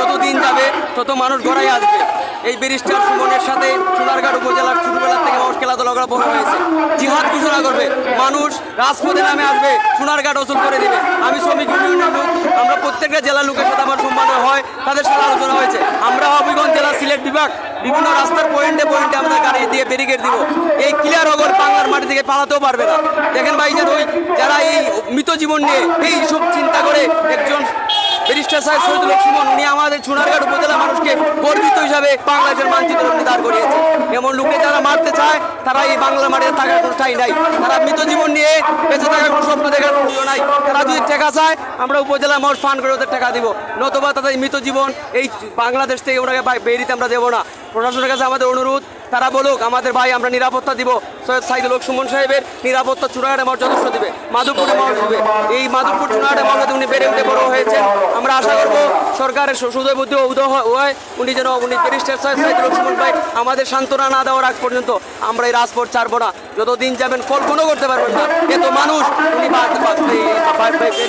যত দিন যাবে, তত মানুষ গড়াই আসবে। এই ব্যারিস্টার সুমনের সাথে সোনারঘাট উপজেলার ছোটবেলা থেকে জিহাদ ঘোষণা করবে, মানুষ রাজপথে নামে আসবে সোনারঘাট ওসল করে দেবে। আমি শ্রমিক ইউনিয়নের লোক, আমরা প্রত্যেকটা জেলার লোকের সাথে আমার সম্মান হয় তাদের সাথে আলোচনা হয়েছে। আমরা হবিগঞ্জ জেলা সিলেট বিভাগ বিভিন্ন রাস্তার পয়েন্টে পয়েন্টে আমরা গাড়ি দিয়ে ব্যারিকেড দিব। এই ক্লিয়ার হগর বাংলার মাটি থেকে পালাতেও পারবে না। দেখেন ভাই যে ওই যারা এই মৃত জীবন নিয়ে এই সব চিন্তা করে একজন ব্যারিস্টার সাহেব শহীদুল লক্ষ্মণ উনি আমাদের সোনারঘাট উপজেলা মানুষকে গর্বিত হিসাবে বাংলাদেশের মানচিত্র উনি দাঁড় করিয়েছে এমন লোকে যারা মারতে চায়, তারা এই বাংলা মাটিতে থাকার কোনো ঠাই নাই। তারা মৃত জীবন নিয়ে বেঁচে থাকার কোনো স্বপ্ন দেখার কোনো নাই। তারা যদি টাকা চায়, আমরা উপজেলা মানুষ ফান্ড করে ওদের টাকা দিব। নতুবা তাদের মৃত জীবন এই বাংলাদেশ থেকে ওনাকে বেরিতে আমরা দেবো না। প্রশাসনের কাছে আমাদের অনুরোধ তারা বলুক, আমাদের ভাই আমরা নিরাপত্তা দিব। সৈয়দ সাইদুল হক সুমন সাহেবের নিরাপত্তা চুনাহাটে যথেষ্ট দিবে। মাধবপুরে দিবে এই মাধবপুর চুনাহাটে মানুষ উনি বেড়ে উঠে বড় হয়েছেন। আমরা আশা করব সরকারের সুদয় বুদ্ধি উদয় হয় উনি যেন উনি ব্যারিস্টার সৈয়দ সাইদুল হক সুমন ভাই, আমাদের সান্ত্বনা না দেওয়ার আগ পর্যন্ত আমরা এই রাজপথ ছাড়বো না। যতদিন যাবেন কল্পনাও করতে পারবেন না। এত মানুষ উনি বাদ- বাদ- এই